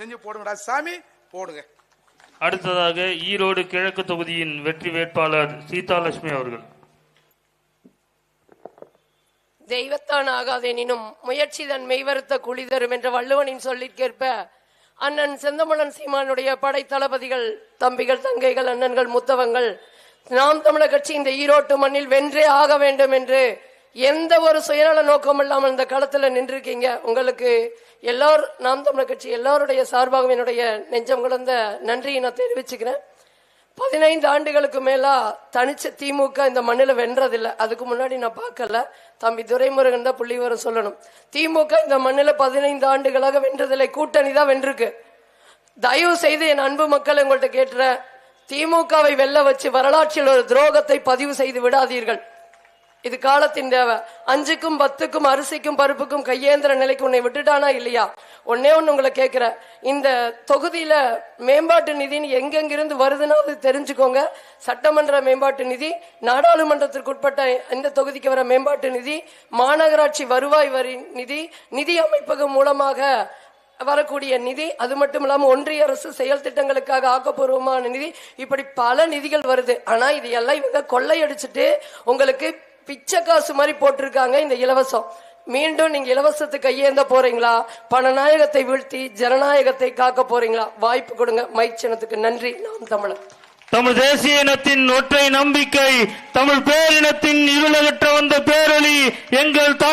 செஞ்சு போடுங்கடா. சாமி போடுங்க. அடுத்ததாக ஈரோடு கிழக்கு தொகுதியின் வெற்றி வேட்பாளர் சீதாலட்சுமி அவர்கள். தெய்வத்தான் ஆகாதெனினும் முயற்சி தன் மெய்வருத்த குழி தரும் என்ற வள்ளுவனின் சொல்லிற்கேற்ப அண்ணன் செந்தமலன் சீமானுடைய படை தளபதிகள் தம்பிகள் தங்கைகள் அண்ணன்கள் முத்தவங்கள் நாம் தமிழர் கட்சி இந்த ஈரோட்டு மண்ணில் வென்றே ஆக வேண்டும் என்று எந்த ஒரு சுயநல நோக்கம் இல்லாமல் இந்த களத்தில் நின்றிருக்கீங்க. உங்களுக்கு எல்லார் நாம் தமிழர் கட்சி எல்லாருடைய சார்பாகவும் என்னுடைய நெஞ்சம் கலந்த நன்றியை நான் தெரிவிச்சுக்கிறேன். பதினைந்து ஆண்டுகளுக்கு மேலா தனிச்ச திமுக இந்த மண்ணில் வென்றதில்லை. அதுக்கு முன்னாடி நான் பார்க்கல. தம்பி துரைமுருகன் தான் புள்ளிவரம் சொல்லணும். திமுக இந்த மண்ணில் பதினைந்து ஆண்டுகளாக வென்றதில்லை. கூட்டணி தான் வென்றிருக்கு. தயவு செய்து என் அன்பு மக்கள் உங்கள்கிட்ட கேட்டுறேன். திமுகவை வெல்ல வச்சு வரலாற்றில் ஒரு துரோகத்தை பதிவு செய்து விடாதீர்கள். இது காலத்தின் தேவை. அஞ்சுக்கும் பத்துக்கும் அரிசிக்கும் பருப்புக்கும் கையேந்திர நிலைக்கு உன்னை விட்டுட்டானா இல்லையா? ஒன்னே ஒண்ணு உங்களை கேட்கிற இந்த தொகுதியில மேம்பாட்டு நிதின்னு எங்கெங்கிருந்து வருதுன்னு அது தெரிஞ்சுக்கோங்க. சட்டமன்ற மேம்பாட்டு நிதி நாடாளுமன்றத்திற்கு உட்பட்ட இந்த தொகுதிக்கு வர மேம்பாட்டு நிதி மாநகராட்சி வருவாய் வரி நிதி நிதி அமைப்பகம் மூலமாக வரக்கூடிய நிதி அது மட்டும் இல்லாம ஒன்றிய அரசு செயல் திட்டங்களுக்காக ஆக்கப்பூர்வமான நிதி. இப்படி பல நிதிகள் வருது. ஆனா இது எல்லாம் இவங்க கொள்ளையடிச்சிட்டு உங்களுக்கு பிச்சை காசு மாதிரி போட்டிருக்காங்க இந்த இலவசம். மீண்டும் நீங்க இலவசத்துக்கு கையேந்த போறீங்களா? பணநாயகத்தை வீழ்த்தி ஜனநாயகத்தை காக்க போறீங்களா? வாய்ப்பு கொடுங்க. மைச்சினத்துக்கு நன்றி. நாம் தமிழர். தமிழ் தேசிய இனத்தின் ஒற்றை நம்பிக்கை தமிழ் பேரினத்தின் இருளகற்ற வந்த பேரொளி எங்கள்